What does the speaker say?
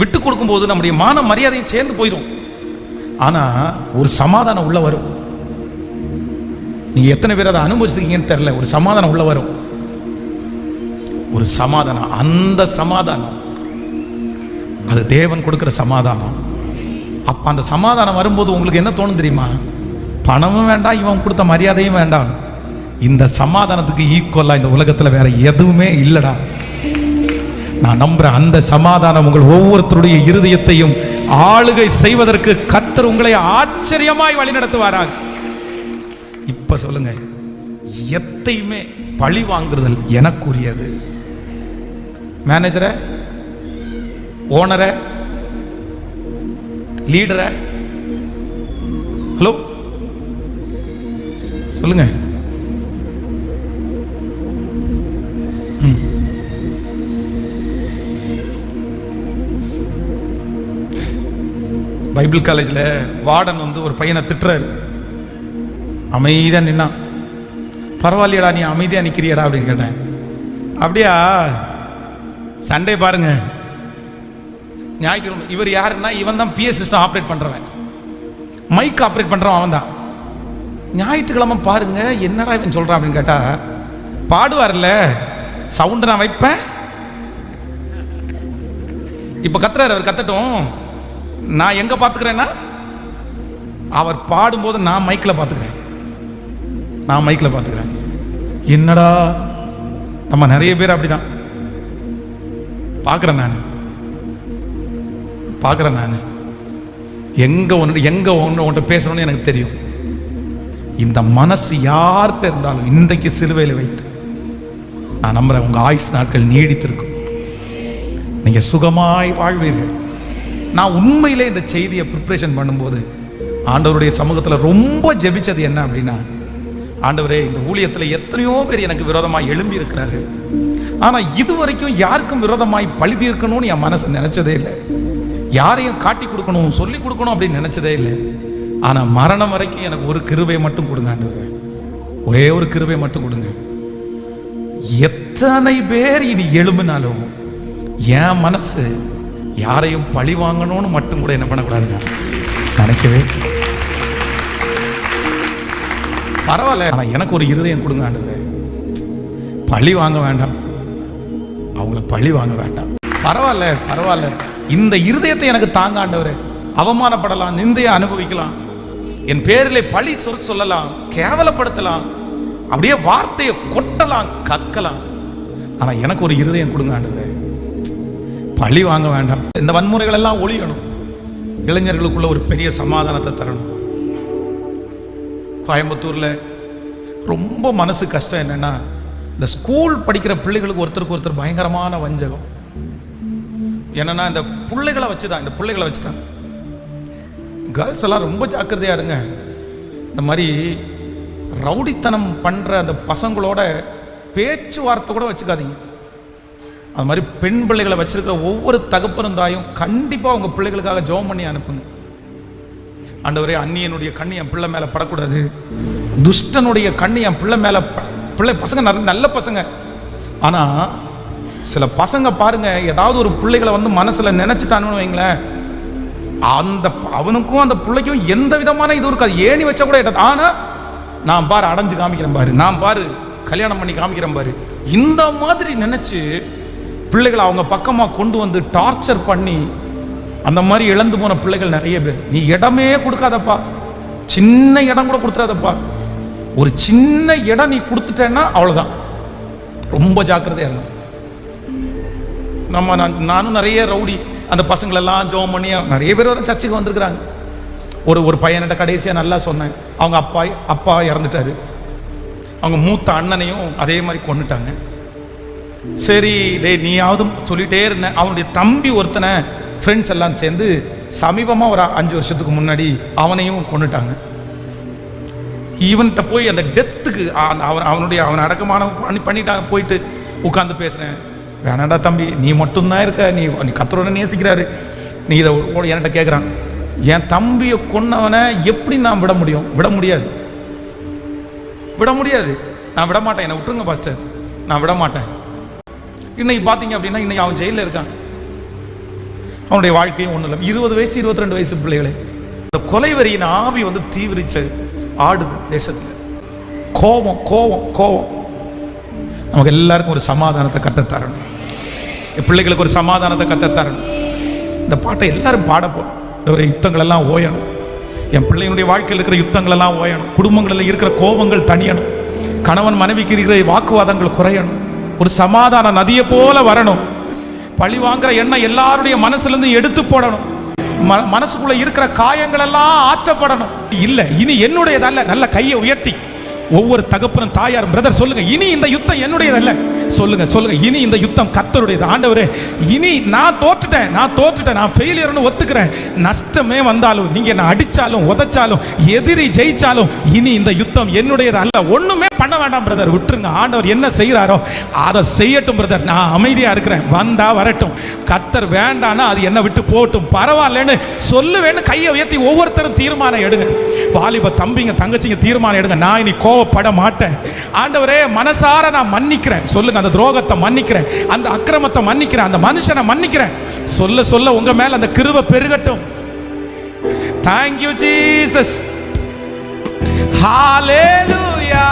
விட்டு கொடுக்கும்போது நம்முடைய மான மரியாதையும் சேர்ந்து போயிடும் ஆனால் ஒரு சமாதானம் உள்ள வரும். நீங்கள் எத்தனை பேர் அதை அனுபவிச்சிருக்கீங்கன்னு தெரில ஒரு சமாதானம் உள்ள வரும். ஒரு சமாதானம் அந்த சமாதானம். அது தேவன் கொடுக்கிற சமாதானம். அப்போ அந்த சமாதானம் வரும்போது உங்களுக்கு என்ன தோணும் தெரியுமா? பணமும் வேண்டாம் இவன் கொடுத்த மரியாதையும் வேண்டாம். இந்த சமாதானத்துக்கு ஈக்குவலாக இந்த உலகத்தில் வேற எதுவுமே இல்லைடா. நான் நம்புகிறேன் அந்த சமாதானம் உங்கள் ஒவ்வொருத்தருடைய இருதயத்தையும் ஆளுகை செய்வதற்கு கத்தர் உங்களை ஆச்சரியமாய் வழிநடத்துவாராக இப்ப சொல்லுங்க. எத்தையுமே பழி வாங்குறதல் எனக்குரியது மேனேஜரை ஓனரை லீடரை ஹலோ சொல்லுங்க. பைபிள் காலேஜில் வார்டன் வந்து ஒரு பையனை திட்டுறாரு. அமைதியாக நின்னான் பரவாயில்லையடா நீ அமைதியாக நிற்கிறியடா அப்படின்னு கேட்டேன். அப்படியா? சண்டே பாருங்க. ஞாயிற்றுக்கிழமை இவர் யாருன்னா இவன் தான் பிஎஸ் சிஸ்டம் ஆப்ரேட் பண்ணுறவன் மைக் ஆப்ரேட் பண்ணுறவன் அவன் தான். ஞாயிற்றுக்கிழமை பாருங்க என்னடா இவன் சொல்கிறான் அப்படின்னு கேட்டா பாடுவார்ல சவுண்டு நான் வைப்பேன். இப்போ கத்துறாரு அவர் கத்தட்டும். நான் எங்க பார்த்துக்கிறேன்னா அவர் பாடும்போது நான் மைக்கில் பார்த்துக்கிறேன் நான் மைக்கில் பார்த்துக்கிறேன் என்னடா நம்ம நிறைய பேர் அப்படிதான். பார்க்குறேன் நான். பார்க்குறேன் நான். எங்க ஒன்று எங்க ஒன்று ஒன்று பேசணும்னு எனக்கு தெரியும். இந்த மனசு யார்கிட்ட இருந்தாலும் இன்றைக்கு சிலுவையில் வைத்து நான் நம்புறேன் உங்கள் ஆயுஸ் நாட்கள் நீடித்திருக்கும். நீங்கள் சுகமாய் வாழ்வீர்கள். நான் உண்மையிலே இந்த செய்தியை ப்ரிப்ரேஷன் பண்ணும்போது ஆண்டவருடைய சமூகத்தில் ரொம்ப ஜெபிச்சது என்ன அப்படின்னா ஆண்டவரே இந்த ஊழியத்தில் எத்தனையோ பேர் எனக்கு விரோதமாக எழும்பி இருக்கிறார்கள் ஆனால் இது வரைக்கும் யாருக்கும் விரோதமாய் பழி தீர்க்கணும்னு என் மனசு நினைச்சதே இல்லை. யாரையும் காட்டி கொடுக்கணும் சொல்லி கொடுக்கணும் அப்படின்னு நினைச்சதே இல்லை. ஆனால் மரணம் வரைக்கும் எனக்கு ஒரு கிருவை மட்டும் கொடுங்க ஆண்டவரே. ஒரே ஒரு கிருவை மட்டும் கொடுங்க. எத்தனை பேர் இனி எழும்பினாலும் என் மனசு யாரையும் பழி வாங்கணும்னு மட்டும் கூட என்ன பண்ணக்கூடாதுங்க. நினைக்கவே. பரவாயில்ல. ஆனா எனக்கு ஒரு இருதயம் கொடுங்க ஆண்டவரே. பழி வாங்க வேண்டாம். அவங்கள பழி வாங்க வேண்டாம். பரவாயில்ல பரவாயில்ல. இந்த இருதயத்தை எனக்கு தாங்க ஆண்டவரே. அவமானப்படலாம் நிந்தையை அனுபவிக்கலாம். என் பேரிலே பழி சொல் சொல்லலாம் கேவலப்படுத்தலாம். அப்படியே வார்த்தையை கொட்டலாம் கக்கலாம் ஆனா எனக்கு ஒரு இருதயம் கொடுங்க ஆண்டவரே. பழி வாங்க வேண்டாம். இந்த வன்முறைகள் எல்லாம் ஒழியணும். இளைஞர்களுக்குள்ள ஒரு பெரிய சமாதானத்தை தரணும். கோயம்புத்தூர்ல ரொம்ப மனசு கஷ்டம் என்னன்னா இந்த ஸ்கூல் படிக்கிற பிள்ளைகளுக்கு ஒருத்தருக்கு ஒருத்தர் பயங்கரமான வஞ்சகம். என்னன்னா இந்த பிள்ளைகளை வச்சுதான் இந்த பிள்ளைகளை வச்சுதான். கேர்ள்ஸ் எல்லாம் ரொம்ப ஜாக்கிரதையா இருங்க. இந்த மாதிரி ரவுடித்தனம் பண்ற அந்த பசங்களோட பேச்சுவார்த்தை கூட வச்சுக்காதீங்க. அது மாதிரி பெண் பிள்ளைகளை வச்சிருக்கிற ஒவ்வொரு தகப்பனும் தாயும் கண்டிப்பாக உங்க பிள்ளைகளுக்காக ஜெபம் பண்ணி அனுப்புங்க. ஆண்டவரே அந்நியனுடைய கண்ணு என் பிள்ளை மேல படக்கூடாது. துஷ்டனுடைய கண்ணு என் பிள்ளை மேலே பிள்ளை பசங்க நல்ல நல்ல பசங்க. ஆனா சில பசங்க பாருங்க ஏதாவது ஒரு பிள்ளைகளை வந்து மனசுல நினைச்சிட்டானுன்னு வைங்களேன். அந்த அவனுக்கும் அந்த பிள்ளைக்கும் எந்த விதமான இதுவும் இருக்காது. ஏணி வச்சா கூட எட்டாது ஆனா நான் பாரு அடைஞ்சு காமிக்கிறேன் பாரு. நான் பாரு கல்யாணம் பண்ணி காமிக்கிறேன் பாரு. இந்த மாதிரி நினச்சி பிள்ளைகளை அவங்க பக்கமாக கொண்டு வந்து டார்ச்சர் பண்ணி அந்த மாதிரி இழந்து போன பிள்ளைகள் நிறைய பேர். நீ இடமே கொடுக்காதப்பா. சின்ன இடம் கூட கொடுத்துறாதப்பா. ஒரு சின்ன இடம் நீ கொடுத்துட்டேன்னா அவ்வளோதான் ரொம்ப ஜாக்கிரதையாக இருக்கும் நம்ம நான் நானும் நிறைய ரவுடி அந்த பசங்களெல்லாம் ஜோம் பண்ணி நிறைய பேர் வர சர்ச்சுக்கு வந்திருக்கிறாங்க. ஒரு ஒரு பையன்கிட்ட கடைசியாக நல்லா சொன்னேன். அவங்க அப்பா அப்பா இறந்துட்டாரு. அவங்க மூத்த அண்ணனையும் அதே மாதிரி கொண்டுட்டாங்க சரி டேய் நீயாவது சொல்லிட்டே இருந்தேன் அவனுடைய தம்பி ஒருத்தனை ஃப்ரெண்ட்ஸ் எல்லாம் சேர்ந்து சமீபமாக ஒரு அஞ்சு வருஷத்துக்கு முன்னாடி அவனையும் கொண்டுட்டாங்க ஈவன்கிட்ட போய் அந்த டெத்துக்கு அவன் அவனுடைய அவன் அடக்கமான பண்ணி பண்ணிட்டாங்க போயிட்டு உட்காந்து பேசுகிறேன் வேணாடா தம்பி நீ மட்டும்தான் இருக்க நீ நீ கத்தரோட நேசிக்கிறாரு. நீ இதை என்கிட்ட கேட்குறான் என் தம்பியை கொன்னவனை எப்படி நான் விட முடியும்? விட முடியாது. விட முடியாது. நான் விட மாட்டேன். என்னை விட்டுருங்க பாஸ்டர் நான் விட மாட்டேன். இன்னைக்கு பார்த்தீங்க அப்படின்னா இன்னைக்கு அவன் ஜெயிலில் இருக்கான். அவனுடைய வாழ்க்கையும் ஒன்றும் இல்லை இருபது வயசு இருபத்தி ரெண்டு வயசு பிள்ளைகளே. இந்த கொலைவரியின் ஆவி வந்து தீவிரிச்சு ஆடுது தேசத்தில். கோபம் கோபம் கோபம். நமக்கு எல்லாருக்கும் ஒரு சமாதானத்தை கத்தத்தரணும். என் பிள்ளைகளுக்கு ஒரு சமாதானத்தை கத்தத்தரணும். இந்த பாட்டை எல்லாரும் பாடப்போம் ஒரு யுத்தங்கள் எல்லாம் ஓயணும். என் பிள்ளையினுடைய வாழ்க்கையில் இருக்கிற யுத்தங்கள் எல்லாம் ஓயணும். குடும்பங்களில் இருக்கிற கோபங்கள் தனியணும் கணவன் மனைவிக்கு இருக்கிற வாக்குவாதங்கள் குறையணும். ஒரு சமாதான நதியை போல வரணும். பழி வாங்குற எண்ணம் எல்லாருடைய மனசுலேருந்து எடுத்து போடணும். ம- மனசுக்குள்ள இருக்கிற காயங்கள் எல்லாம் ஆற்றப்படணும். இல்ல இனி என்னுடையதல்ல. நல்ல கையை உயர்த்தி. ஒவ்வொரு தகப்பனும் தாயார் பிரதர் சொல்லுங்க. இனி இந்த யுத்தம் என்னுடையதல்ல. சொல்லுங்க சொல்லுங்க. இனி இந்த யுத்தம் கத்தருடையது ஆண்டவரே இனி நான் தோற்றுட்டேன் நான் தோற்றுட்டேன் நான் ஃபெயிலியர்னு ஒத்துக்கிறேன். நஷ்டமே வந்தாலும் நீங்க என்ன அடிச்சாலும் உதைச்சாலும் எதிரி ஜெயிச்சாலும் இனி இந்த யுத்தம் என்னுடையது அல்ல. ஒண்ணுமே பண்ண வேண்டாம் பிரதர் விட்டுருங்க. ஆண்டவர் என்ன செய்கிறாரோ அதை செய்யட்டும் பிரதர் நான் அமைதியா இருக்கிறேன். வந்தா வரட்டும். கத்தர் வேண்டானா அது என்ன விட்டு போகட்டும். பரவாயில்லன்னு சொல்லுவேன்னு கையை உயர்த்தி ஒவ்வொருத்தரும் தீர்மானம் எடுங்க. வாலிப தம்பிங்க தங்கச்சிங்க தீர்மானம் எடுங்க. நான் இனி கோவப்பட மாட்டேன். ஆண்டவரே மனசார நான் மன்னிக்கிறேன். சொல்லுங்க அந்த துரோகத்தை மன்னிக்கிறேன். அந்த அக்கிரமத்தை மன்னிக்கிறேன். அந்த மனுஷனை மன்னிக்கிறேன். சொல்ல சொல்ல உங்க மேல அந்த கிருவை பெருகட்டும். Thank you Jesus hallelujah